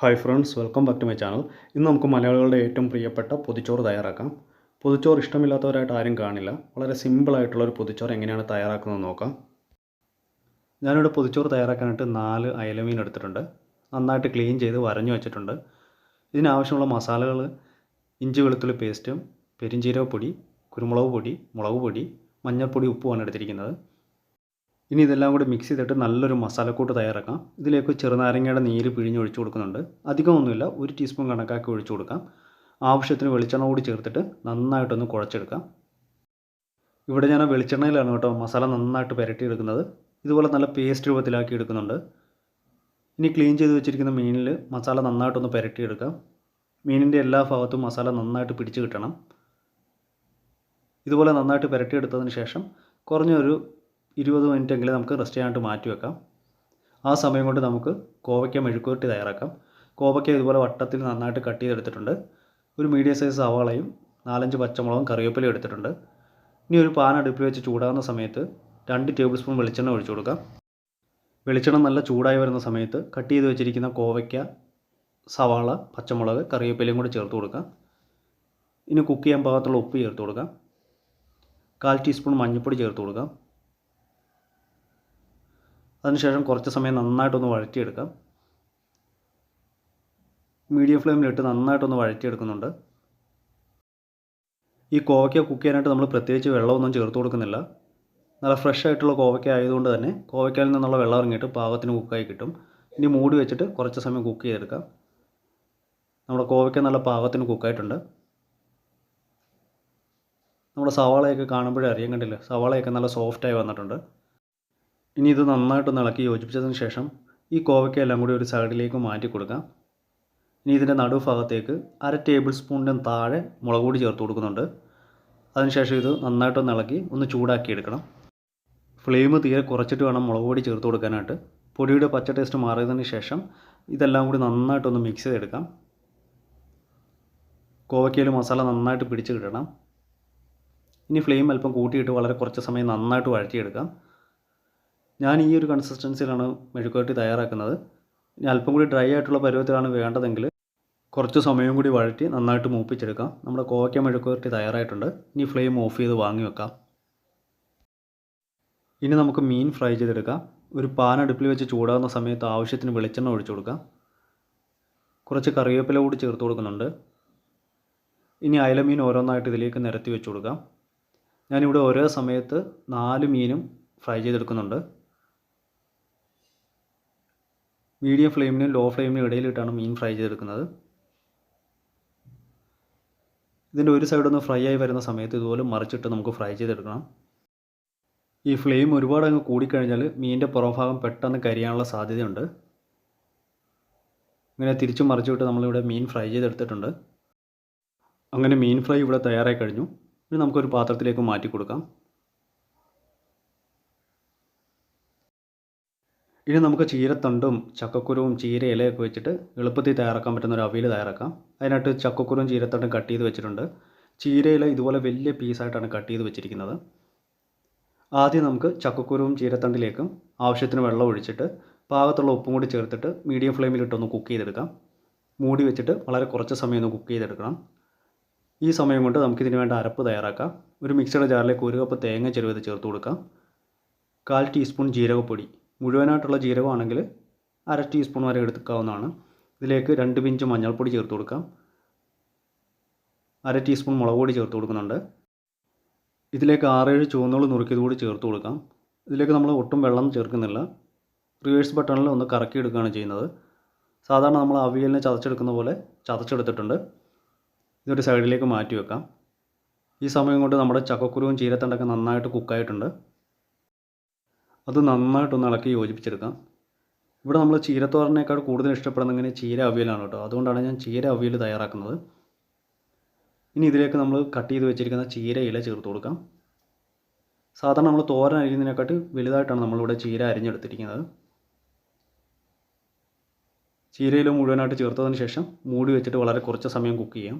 Hi friends welcome back to my channel ഇന്ന് നമുക്ക് മലയാളികളുടെ ഏറ്റവും പ്രിയപ്പെട്ട പൊതിച്ചോറ് തയ്യാറാക്കാം. പൊതിച്ചോറ് ഇഷ്ടമില്ലാത്തവരായിട്ട് ആരും കാണില്ല. വളരെ സിമ്പിളായിട്ടുള്ള ഒരു പൊതിച്ചോറ് എങ്ങനെയാണ് തയ്യാറാക്കുന്നത് നോക്കാം. ഞാനിവിടെ പൊതിച്ചോറ് തയ്യാറാക്കാനായിട്ട് നാല് അയലമീൻ എടുത്തിട്ടുണ്ട്. നന്നായിട്ട് ക്ലീൻ ചെയ്ത് വരഞ്ഞു വെച്ചിട്ടുണ്ട്. ഇതിനാവശ്യമുള്ള മസാലകൾ ഇഞ്ചി വെളുത്തുള്ളി പേസ്റ്റും പെരിഞ്ചീരകപ്പൊടി കുരുമുളക് പൊടി മുളക് പൊടി മഞ്ഞൾപ്പൊടി ഉപ്പുമാണ് എടുത്തിരിക്കുന്നത്. ഇനി ഇതെല്ലാം കൂടി മിക്സ് ചെയ്തിട്ട് നല്ലൊരു മസാലക്കൂട്ട് തയ്യാറാക്കാം. ഇതിലേക്ക് ചെറുനാരങ്ങയുടെ നീര് പിഴിഞ്ഞ് ഒഴിച്ചു കൊടുക്കുന്നുണ്ട്. അധികമൊന്നുമില്ല ഒരു ടീസ്പൂൺ കണക്കാക്കി ഒഴിച്ചു കൊടുക്കാം. ആവശ്യത്തിന് വെളിച്ചെണ്ണ കൂടി ചേർത്തിട്ട് നന്നായിട്ടൊന്ന് കുഴച്ചെടുക്കാം. ഇവിടെ ഞാൻ വെളിച്ചെണ്ണയിലാണ് കേട്ടോ മസാല നന്നായിട്ട് പുരട്ടിയെടുക്കുന്നത്. ഇതുപോലെ നല്ല പേസ്റ്റ് രൂപത്തിലാക്കി എടുക്കുന്നുണ്ട്. ഇനി ക്ലീൻ ചെയ്ത് വെച്ചിരിക്കുന്ന മീനിൽ മസാല നന്നായിട്ടൊന്ന് പുരട്ടിയെടുക്കാം. മീനിന്റെ എല്ലാ ഭാഗത്തും മസാല നന്നായിട്ട് പിടിച്ച് കിട്ടണം. ഇതുപോലെ നന്നായിട്ട് പുരട്ടിയെടുത്തതിന് ശേഷം കുറഞ്ഞൊരു ഇരുപത് മിനിറ്റെങ്കിലും നമുക്ക് റെസ്റ്റ് ചെയ്യാനായിട്ട് മാറ്റി വെക്കാം. ആ സമയം കൊണ്ട് നമുക്ക് കോവയ്ക്ക മെഴുക്കുവരട്ടി തയ്യാറാക്കാം. കോവയ്ക്ക ഇതുപോലെ വട്ടത്തിൽ നന്നായിട്ട് കട്ട് ചെയ്തെടുത്തിട്ടുണ്ട്. ഒരു മീഡിയം സൈസ് സവാളയും നാലഞ്ച് പച്ചമുളകും കറിവേപ്പിലയും എടുത്തിട്ടുണ്ട്. ഇനി ഒരു പാൻ അടുപ്പിൽ വെച്ച് ചൂടാകുന്ന സമയത്ത് രണ്ട് ടേബിൾ സ്പൂൺ വെളിച്ചെണ്ണ ഒഴിച്ചു കൊടുക്കാം. വെളിച്ചെണ്ണ നല്ല ചൂടായി വരുന്ന സമയത്ത് കട്ട് ചെയ്ത് വെച്ചിരിക്കുന്ന കോവയ്ക്ക സവാള പച്ചമുളക് കറിവേപ്പിലയും കൂടി ചേർത്ത് കൊടുക്കാം. ഇനി കുക്ക് ചെയ്യാൻ പാകത്തുള്ള ഉപ്പ് ചേർത്ത് കൊടുക്കാം. കാൽ ടീസ്പൂൺ മഞ്ഞൾപ്പൊടി ചേർത്ത് കൊടുക്കാം. അതിനുശേഷം കുറച്ച് സമയം നന്നായിട്ടൊന്ന് വഴറ്റിയെടുക്കാം. മീഡിയം ഫ്ലെയിമിലിട്ട് നന്നായിട്ടൊന്ന് വഴറ്റിയെടുക്കുന്നുണ്ട്. ഈ കോവയ്ക്ക കുക്ക് ചെയ്യാനായിട്ട് നമ്മൾ പ്രത്യേകിച്ച് വെള്ളമൊന്നും ചേർത്ത് കൊടുക്കുന്നില്ല. നല്ല ഫ്രഷ് ആയിട്ടുള്ള കോവയ്ക്ക ആയതുകൊണ്ട് തന്നെ കോവയ്ക്കയിൽ നിന്നുള്ള വെള്ളം ഇറങ്ങിയിട്ട് പാകത്തിന് കുക്കായി കിട്ടും. ഇനി മൂടി വെച്ചിട്ട് കുറച്ച് സമയം കുക്ക് ചെയ്തെടുക്കാം. നമ്മുടെ കോവയ്ക്ക നല്ല പാകത്തിന് കുക്കായിട്ടുണ്ട് നമ്മുടെ സവാളയൊക്കെ കാണുമ്പോഴേ അറിയാൻ കണ്ടില്ല? സവാളയൊക്കെ നല്ല സോഫ്റ്റായി വന്നിട്ടുണ്ട്. ഇനി ഇത് നന്നായിട്ടൊന്ന് ഇളക്കി യോജിപ്പിച്ചതിന് ശേഷം ഈ കോവയ്ക്ക എല്ലാം കൂടി ഒരു സൈഡിലേക്ക് മാറ്റി കൊടുക്കാം. ഇനി ഇതിന്റെ നടുഭാഗത്തേക്ക് അര ടേബിൾ സ്പൂണിന്റെ താഴെ മുളക് പൊടി ചേർത്ത് കൊടുക്കുന്നുണ്ട്. അതിനുശേഷം ഇത് നന്നായിട്ടൊന്ന് ഇളക്കി ഒന്ന് ചൂടാക്കി എടുക്കണം. ഫ്ലെയിം തീരെ കുറച്ചിട്ട് വേണം മുളക് പൊടി ചേർത്ത് കൊടുക്കാനായിട്ട്. പൊടിയുടെ പച്ച ടേസ്റ്റ് മാറിയതിന് ശേഷം ഇതെല്ലാം കൂടി നന്നായിട്ടൊന്ന് മിക്സ് ചെയ്തെടുക്കാം. കോവയ്ക്കയിൽ മസാല നന്നായിട്ട് പിടിച്ച് കിട്ടണം. ഇനി ഫ്ലെയിം അല്പം കൂട്ടിയിട്ട് വളരെ കുറച്ച് സമയം നന്നായിട്ട് വഴറ്റിയെടുക്കാം. ഞാൻ ഈ ഒരു കൺസിസ്റ്റൻസിയിലാണ് മെഴുക്കുവരട്ടി തയ്യാറാക്കുന്നത്. ഇനി അല്പം കൂടി ഡ്രൈ ആയിട്ടുള്ള പരുവത്തിലാണ് വേണ്ടതെങ്കിൽ കുറച്ച് സമയം കൂടി വഴറ്റി നന്നായിട്ട് മൂപ്പിച്ചെടുക്കാം. നമ്മുടെ കോവയ്ക്ക മെഴുക്കുവരട്ടി തയ്യാറായിട്ടുണ്ട്. ഇനി ഫ്ലെയിം ഓഫ് ചെയ്ത് വാങ്ങി വെക്കാം. ഇനി നമുക്ക് മീൻ ഫ്രൈ ചെയ്തെടുക്കാം. ഒരു പാൻ അടുപ്പിൽ വെച്ച് ചൂടാകുന്ന സമയത്ത് ആവശ്യത്തിന് വെളിച്ചെണ്ണ ഒഴിച്ചു കൊടുക്കാം. കുറച്ച് കറിവേപ്പില കൂടി ചേർത്ത് കൊടുക്കുന്നുണ്ട്. ഇനി അയല മീൻ ഓരോന്നായിട്ട് ഇതിലേക്ക് നിരത്തി വെച്ച് കൊടുക്കാം. ഞാനിവിടെ ഒരേ സമയത്ത് നാല് മീനും ഫ്രൈ ചെയ്തെടുക്കുന്നുണ്ട്. മീഡിയം ഫ്ലെയിമിനും ലോ ഫ്ലെയിമിനും ഇടയിലിട്ടാണ് മീൻ ഫ്രൈ ചെയ്തെടുക്കുന്നത്. ഇതിന്റെ ഒരു സൈഡ് ഒന്ന് ഫ്രൈ ആയി വരുന്ന സമയത്ത് ഇതുപോലെ മറിച്ചിട്ട് നമുക്ക് ഫ്രൈ ചെയ്തെടുക്കണം. ഈ ഫ്ലെയിം ഒരുപാട് അങ്ങ് കൂടിക്കഴിഞ്ഞാൽ മീനിന്റെ പുറംഭാഗം പെട്ടെന്ന് കരിയാനുള്ള സാധ്യതയുണ്ട്. ഇങ്ങനെ തിരിച്ചു മറിച്ചിട്ട് നമ്മളിവിടെ മീൻ ഫ്രൈ ചെയ്തെടുത്തിട്ടുണ്ട്. അങ്ങനെ മീൻ ഫ്രൈ ഇവിടെ തയ്യാറായി കഴിഞ്ഞു. ഇനി നമുക്കൊരു പാത്രത്തിലേക്ക് മാറ്റി കൊടുക്കാം. ഇനി നമുക്ക് ചീരത്തണ്ടും ചക്കക്കുരുവും ചീര ഇലയൊക്കെ വെച്ചിട്ട് എളുപ്പത്തിൽ തയ്യാറാക്കാൻ പറ്റുന്ന ഒരു അവിയൽ തയ്യാറാക്കാം. അതിനായിട്ട് ചക്കക്കുരുവും ചീരത്തണ്ടും കട്ട് ചെയ്ത് വെച്ചിട്ടുണ്ട്. ചീരയില ഇതുപോലെ വലിയ പീസായിട്ടാണ് കട്ട് ചെയ്ത് വെച്ചിരിക്കുന്നത്. ആദ്യം നമുക്ക് ചക്കക്കുരുവും ചീരത്തണ്ടിലേക്കും ആവശ്യത്തിന് വെള്ളം ഒഴിച്ചിട്ട് പാകത്തുള്ള ഉപ്പും കൂടി ചേർത്തിട്ട് മീഡിയം ഫ്ലെയിമിലിട്ടൊന്ന് കുക്ക് ചെയ്തെടുക്കാം. മൂടി വെച്ചിട്ട് വളരെ കുറച്ച് സമയം ഒന്ന് കുക്ക് ചെയ്തെടുക്കണം. ഈ സമയം കൊണ്ട് നമുക്കിതിന് വേണ്ട അരപ്പ് തയ്യാറാക്കാം. ഒരു മിക്സിയുടെ ജാറിലേക്ക് ഒരു കപ്പ് തേങ്ങ ചെരുവത് ചേർത്ത് കൊടുക്കാം. കാൽ ടീസ്പൂൺ ജീരകപ്പൊടി. മുഴുവനായിട്ടുള്ള ജീരകമാണെങ്കിൽ അര ടീസ്പൂൺ വരെ എടുക്കാവുന്നതാണ്. ഇതിലേക്ക് രണ്ട് പിഞ്ച് മഞ്ഞൾപ്പൊടി ചേർത്ത് കൊടുക്കാം. അര ടീസ്പൂൺ മുളക് പൊടി ചേർത്ത് കൊടുക്കുന്നുണ്ട്. ഇതിലേക്ക് ആറേഴ് ചുവന്നുള്ളി നുറുക്കിയത് കൂടി ചേർത്ത് കൊടുക്കാം. ഇതിലേക്ക് നമ്മൾ ഒട്ടും വെള്ളം ചേർക്കുന്നില്ല. റിവേഴ്സ് ബട്ടണിൽ ഒന്ന് കറക്കി എടുക്കുകയാണ് ചെയ്യുന്നത്. സാധാരണ നമ്മൾ അവിയലിനെ ചതച്ചെടുക്കുന്ന പോലെ ചതച്ചെടുത്തിട്ടുണ്ട്. ഇതൊരു സൈഡിലേക്ക് മാറ്റി വെക്കാം. ഈ സമയം കൊണ്ട് നമ്മുടെ ചക്കക്കുരുവും ചീരത്തണ്ടൊക്കെ നന്നായിട്ട് കുക്കായിട്ടുണ്ട് അത് നന്നായിട്ടൊന്ന് ഇളക്കി യോജിപ്പിച്ചെടുക്കാം. ഇവിടെ നമ്മൾ ചീരത്തോരനേക്കാൾ കൂടുതൽ ഇഷ്ടപ്പെടുന്ന ഇങ്ങനെ ചീര അവിയലാണ് കേട്ടോ. അതുകൊണ്ടാണ് ഞാൻ ചീര അവിയൽ തയ്യാറാക്കുന്നത്. ഇനി ഇതിലേക്ക് നമ്മൾ കട്ട് ചെയ്ത് വെച്ചിരിക്കുന്ന ചീര ഇല ചേർത്ത് കൊടുക്കാം. സാധാരണ നമ്മൾ തോരൻ അരിയുന്നതിനെക്കാട്ട് വലുതായിട്ടാണ് നമ്മളിവിടെ ചീര അരിഞ്ഞെടുത്തിരിക്കുന്നത്. ചീരയില മുഴുവനായിട്ട് ചേർത്തതിന് ശേഷം മൂടി വെച്ചിട്ട് വളരെ കുറച്ച് സമയം കുക്ക് ചെയ്യാം.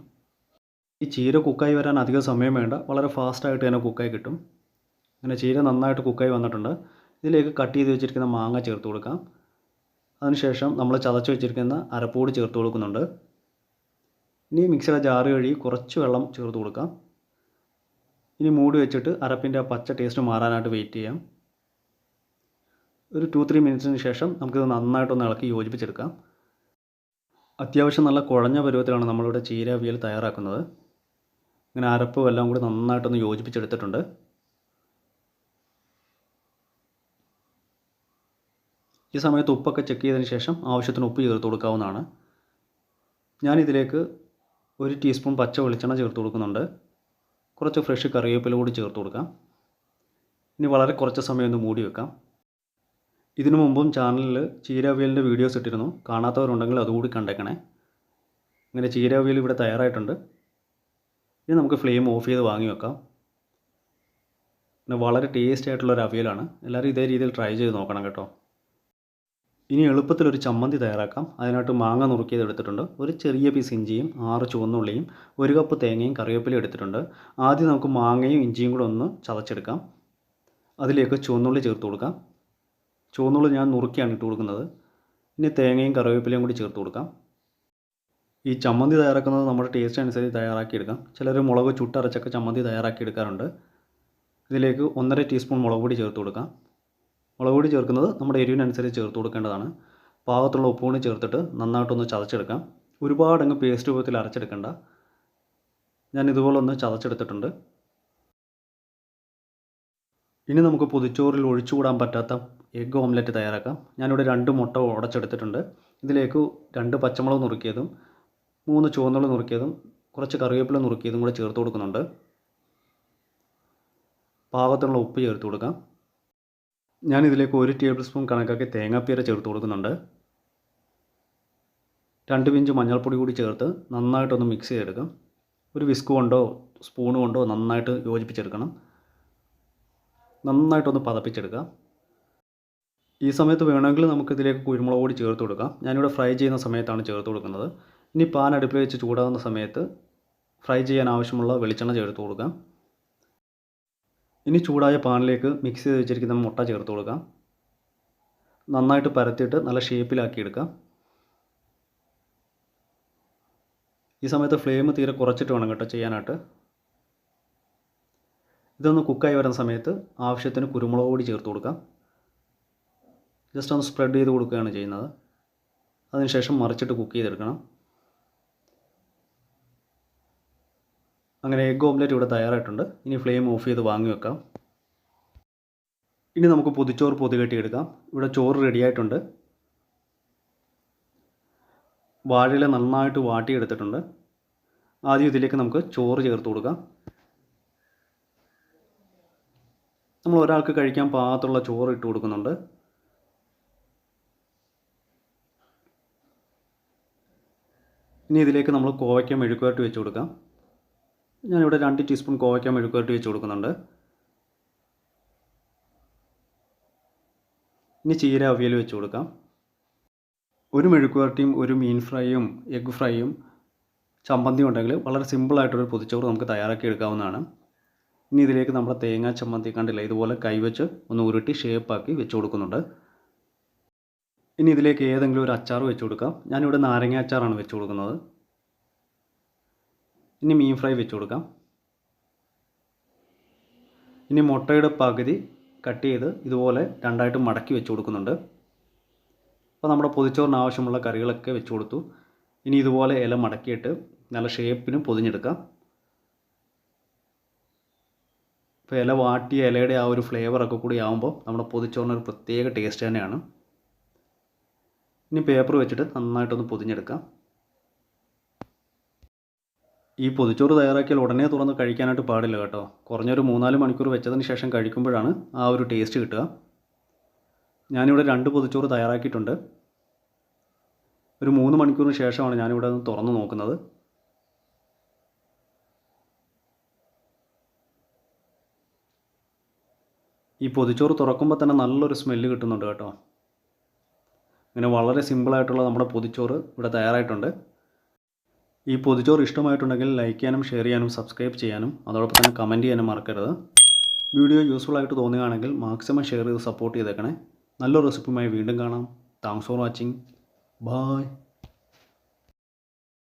ഈ ചീര കുക്കായി വരാൻ അധികം സമയം വേണ്ട. വളരെ ഫാസ്റ്റായിട്ട് തന്നെ കുക്കായി കിട്ടും. അങ്ങനെ ചീര നന്നായിട്ട് കുക്കായി വന്നിട്ടുണ്ട്. ഇതിലേക്ക് കട്ട് ചെയ്ത് വെച്ചിരിക്കുന്ന മാങ്ങ ചേർത്ത് കൊടുക്കാം. അതിനുശേഷം നമ്മൾ ചതച്ച് വെച്ചിരിക്കുന്ന അരപ്പൂടി ചേർത്ത് കൊടുക്കുന്നുണ്ട്. ഇനി മിക്സിയുടെ ജാറ് കഴുകി കുറച്ച് വെള്ളം ചേർത്ത് കൊടുക്കാം. ഇനി മൂടി വെച്ചിട്ട് അരപ്പിന്റെ പച്ച ടേസ്റ്റ് മാറാനായിട്ട് വെയിറ്റ് ചെയ്യാം. ഒരു ടു ത്രീ മിനിറ്റ്സിന് ശേഷം നമുക്കിത് നന്നായിട്ടൊന്ന് ഇളക്കി യോജിപ്പിച്ചെടുക്കാം. അത്യാവശ്യം നല്ല കുഴഞ്ഞ പരുവത്തിലാണ് നമ്മളിവിടെ ചീര അവിയൽ തയ്യാറാക്കുന്നത്. ഇങ്ങനെ അരപ്പും എല്ലാം കൂടി നന്നായിട്ടൊന്ന് യോജിപ്പിച്ചെടുത്തിട്ടുണ്ട്. ഈ സമയത്ത് ഉപ്പൊക്കെ ചെക്ക് ചെയ്തതിന് ശേഷം ആവശ്യത്തിന് ഉപ്പ് ചേർത്ത് കൊടുക്കാവുന്നതാണ്. ഞാനിതിലേക്ക് ഒരു ടീസ്പൂൺ പച്ച വെളിച്ചെണ്ണ ചേർത്ത് കൊടുക്കുന്നുണ്ട്. കുറച്ച് ഫ്രഷ് കറിവേപ്പില കൂടി ചേർത്ത് കൊടുക്കാം. ഇനി വളരെ കുറച്ച് സമയം ഒന്ന് മൂടി വെക്കാം. ഇതിനു മുമ്പും ചാനലിൽ ചീരവിയലിന്റെ വീഡിയോസ് ഇട്ടിരുന്നു. കാണാത്തവരുണ്ടെങ്കിൽ അതുകൂടി കണ്ടേക്കണേ. ഇങ്ങനെ ചീരവിയൽ ഇവിടെ തയ്യാറായിട്ടുണ്ട്. ഇനി നമുക്ക് ഫ്ലെയിം ഓഫ് ചെയ്ത് വാങ്ങി വെക്കാം. പിന്നെ വളരെ ടേസ്റ്റ് ആയിട്ടുള്ള ഒരു അവിയലാണ്. എല്ലാവരും ഇതേ രീതിയിൽ ട്രൈ ചെയ്ത് നോക്കണം കേട്ടോ. ഇനി എളുപ്പത്തിലൊരു ചമ്മന്തി തയ്യാറാക്കാം. അതിനായിട്ട് മാങ്ങ നുറുക്കിയത് എടുത്തിട്ടുണ്ട്. ഒരു ചെറിയ പീസ് ഇഞ്ചിയും ആറ് ചുവന്നുള്ളിയും ഒരു കപ്പ് തേങ്ങയും കറിവേപ്പിലയും എടുത്തിട്ടുണ്ട്. ആദ്യം നമുക്ക് മാങ്ങയും ഇഞ്ചിയും കൂടെ ഒന്ന് ചതച്ചെടുക്കാം. അതിലേക്ക് ചുവന്നുള്ളി ചേർത്ത് കൊടുക്കാം. ചുവന്നുള്ളി ഞാൻ നുറുക്കിയാണ് ഇട്ട് കൊടുക്കുന്നത്. ഇനി തേങ്ങയും കറിവേപ്പിലയും കൂടി ചേർത്ത് കൊടുക്കാം. ഈ ചമ്മന്തി തയ്യാറാക്കുന്നത് നമ്മുടെ ടേസ്റ്റ് അനുസരിച്ച് തയ്യാറാക്കിയെടുക്കാം. ചിലർ മുളക് ചുട്ടരച്ചൊക്കെ ചമ്മന്തി തയ്യാറാക്കി എടുക്കാറുണ്ട്. ഇതിലേക്ക് ഒന്നര ടീസ്പൂൺ മുളക് പൊടി ചേർത്ത് കൊടുക്കാം. മുളക് ചേർക്കുന്നത് നമ്മുടെ എരിവിനനുസരിച്ച് ചേർത്ത് കൊടുക്കേണ്ടതാണ്. പാകത്തുള്ള ഉപ്പ് കൂടി ചേർത്തിട്ട് നന്നായിട്ടൊന്ന് ചതച്ചെടുക്കാം. ഒരുപാട് അങ്ങ് പേസ്റ്റ് രൂപത്തിൽ അരച്ചെടുക്കേണ്ട. ഞാൻ ഇതുപോലെ ഒന്ന് ചതച്ചെടുത്തിട്ടുണ്ട്. ഇനി നമുക്ക് പൊതിച്ചോറിൽ ഒഴിച്ചുകൂടാൻ പറ്റാത്ത എഗ് ഓംലെറ്റ് തയ്യാറാക്കാം. ഞാനിവിടെ രണ്ട് മുട്ട ഉടച്ചെടുത്തിട്ടുണ്ട്. ഇതിലേക്ക് രണ്ട് പച്ചമുളക് നുറുക്കിയതും മൂന്ന് ചുവന്നുള്ളി നുറുക്കിയതും കുറച്ച് കറിവേപ്പില നുറുക്കിയതും കൂടെ ചേർത്ത് കൊടുക്കുന്നുണ്ട്. പാകത്തിനുള്ള ഉപ്പ് ചേർത്ത് കൊടുക്കാം. ഞാൻ ഇതിലേക്ക് ഒരു ടേബിൾ സ്പൂൺ കണക്കാക്കി തേങ്ങാപ്പീര ചേർത്ത് കൊടുക്കുന്നുണ്ട്. രണ്ട് പിഞ്ച് മഞ്ഞൾപ്പൊടി കൂടി ചേർത്ത് നന്നായിട്ടൊന്ന് മിക്സ് ചെയ്തെടുക്കാം. ഒരു വിസ്ക് കൊണ്ടോ സ്പൂൺ കൊണ്ടോ നന്നായിട്ട് യോജിപ്പിച്ചെടുക്കണം. നന്നായിട്ടൊന്ന് പതപ്പിച്ചെടുക്കാം. ഈ സമയത്ത് വേണമെങ്കിൽ നമുക്കിതിലേക്ക് കുരുമുളക് കൂടി ചേർത്ത് കൊടുക്കാം. ഞാനിവിടെ ഫ്രൈ ചെയ്യുന്ന സമയത്താണ് ചേർത്ത് കൊടുക്കുന്നത്. ഇനി പാൻ അടുപ്പിൽ വെച്ച് ചൂടാകുന്ന സമയത്ത് ഫ്രൈ ചെയ്യാൻ ആവശ്യമുള്ള വെളിച്ചെണ്ണ ചേർത്ത് കൊടുക്കാം. ഇനി ചൂടായ പാനിലേക്ക് മിക്സ് ചെയ്ത് വെച്ചിരിക്കുന്ന മുട്ട ചേർത്ത് കൊടുക്കാം. നന്നായിട്ട് പരത്തിയിട്ട് നല്ല ഷേപ്പിലാക്കി എടുക്കാം. ഈ സമയത്ത് ഫ്ലെയിം തീരെ കുറച്ചിട്ട് വേണം കേട്ടോ ചെയ്യാനായിട്ട്. ഇതൊന്ന് കുക്കായി വരുന്ന സമയത്ത് ആവശ്യത്തിന് കുരുമുളക് പൊടി ചേർത്ത് കൊടുക്കാം. ജസ്റ്റ് ഒന്ന് സ്പ്രെഡ് ചെയ്ത് കൊടുക്കുകയാണ് ചെയ്യുന്നത്. അതിനുശേഷം മറിച്ചിട്ട് കുക്ക് ചെയ്തെടുക്കണം. അങ്ങനെ എഗ് ഓംലെറ്റ് ഇവിടെ തയ്യാറായിട്ടുണ്ട്. ഇനി ഫ്ലെയിം ഓഫ് ചെയ്ത് വാങ്ങി വെക്കാം. ഇനി നമുക്ക് പൊതിച്ചോറ് പൊതികെട്ടി എടുക്കാം ഇവിടെ ചോറ് റെഡിയായിട്ടുണ്ട് വാഴയില നന്നായിട്ട് വാട്ടിയെടുത്തിട്ടുണ്ട്. ആദ്യം ഇതിലേക്ക് നമുക്ക് ചോറ് ചേർത്ത് കൊടുക്കാം. നമ്മൾ ഒരാൾക്ക് കഴിക്കാൻ പാകത്തുള്ള ചോറ് ഇട്ട് കൊടുക്കുന്നുണ്ട്. ഇനി ഇതിലേക്ക് നമ്മൾ കോവയ്ക്ക മെഴുക്കുവരട്ടി വെച്ച് കൊടുക്കാം. ഞാനിവിടെ രണ്ട് ടീസ്പൂൺ കോവയ്ക്ക മെഴുക്കുവരട്ടി വെച്ച് കൊടുക്കുന്നുണ്ട്. ഇനി ചീര അവിയൽ വെച്ച് കൊടുക്കാം. ഒരു മെഴുക്കുവരട്ടിയും ഒരു മീൻ ഫ്രൈയും എഗ് ഫ്രൈയും ചമ്മന്തിയും ഉണ്ടെങ്കിൽ വളരെ സിമ്പിളായിട്ടൊരു പൊതിച്ചോറ് നമുക്ക് തയ്യാറാക്കി എടുക്കാവുന്നതാണ്. ഇനി ഇതിലേക്ക് നമ്മുടെ തേങ്ങാ ചമ്മന്തി കണ്ടില്ല ഇതുപോലെ കൈവച്ച് ഒന്ന് ഉരുട്ടി ഷേപ്പാക്കി വെച്ച് കൊടുക്കുന്നുണ്ട്. ഇനി ഇതിലേക്ക് ഏതെങ്കിലും ഒരു അച്ചാർ വെച്ച് കൊടുക്കാം. ഞാനിവിടെ നാരങ്ങ അച്ചാറാണ് വെച്ച് കൊടുക്കുന്നത്. ഇനി മീൻ ഫ്രൈ വെച്ച് കൊടുക്കാം. ഇനി മുട്ടയുടെ പകുതി കട്ട് ചെയ്ത് ഇതുപോലെ രണ്ടായിട്ട് മടക്കി വെച്ച് കൊടുക്കുന്നുണ്ട്. അപ്പോൾ നമ്മുടെ പൊതിച്ചോറിന് ആവശ്യമുള്ള കറികളൊക്കെ വെച്ച് കൊടുത്തു. ഇനി ഇതുപോലെ ഇല മടക്കിയിട്ട് നല്ല ഷേപ്പിന് പൊതിഞ്ഞെടുക്കാം. ഇപ്പോൾ ഇല വാട്ടിയ ഇലയുടെ ആ ഒരു ഫ്ലേവറൊക്കെ കൂടി ആകുമ്പോൾ നമ്മുടെ പൊതിച്ചോറിന് ഒരു പ്രത്യേക ടേസ്റ്റ് തന്നെയാണ്. ഇനി പേപ്പർ വെച്ചിട്ട് നന്നായിട്ടൊന്ന് പൊതിഞ്ഞെടുക്കാം. ഈ പൊതിച്ചോറ് തയ്യാറാക്കിയാൽ ഉടനെ തുറന്ന് കഴിക്കാനായിട്ട് പാടില്ല കേട്ടോ. കുറഞ്ഞൊരു മൂന്നാൽ മണിക്കൂർ വെച്ചതിന് ശേഷം കഴിക്കുമ്പോഴാണ് ആ ഒരു ടേസ്റ്റ് കിട്ടുക. ഞാനിവിടെ രണ്ട് പൊതിച്ചോറ് തയ്യാറാക്കിയിട്ടുണ്ട്. ഒരു മൂന്ന് മണിക്കൂറിന് ശേഷമാണ് ഞാനിവിടെ നിന്ന് തുറന്ന് നോക്കുന്നത്. ഈ പൊതിച്ചോറ് തുറക്കുമ്പോൾ തന്നെ നല്ലൊരു സ്മെല്ല് കിട്ടുന്നുണ്ട് കേട്ടോ. ഇങ്ങനെ വളരെ സിമ്പിളായിട്ടുള്ള നമ്മുടെ പൊതിച്ചോറ് ഇവിടെ തയ്യാറായിട്ടുണ്ട്. ഈ പൊതിച്ചോറ് ഇഷ്ടമായിട്ടുണ്ടെങ്കിൽ ലൈക്ക് ചെയ്യാനും ഷെയർ ചെയ്യാനും സബ്സ്ക്രൈബ് ചെയ്യാനും അതോടൊപ്പം തന്നെ കമന്റ് ചെയ്യാനും മറക്കരുത്. വീഡിയോ യൂസ്ഫുൾ ആയിട്ട് തോന്നുകയാണെങ്കിൽ മാക്സിമം ഷെയർ ചെയ്ത് സപ്പോർട്ട് ചെയ്തേക്കണേ. നല്ലൊരു റെസിപ്പിയുമായി വീണ്ടും കാണാം. Thanks for watching bye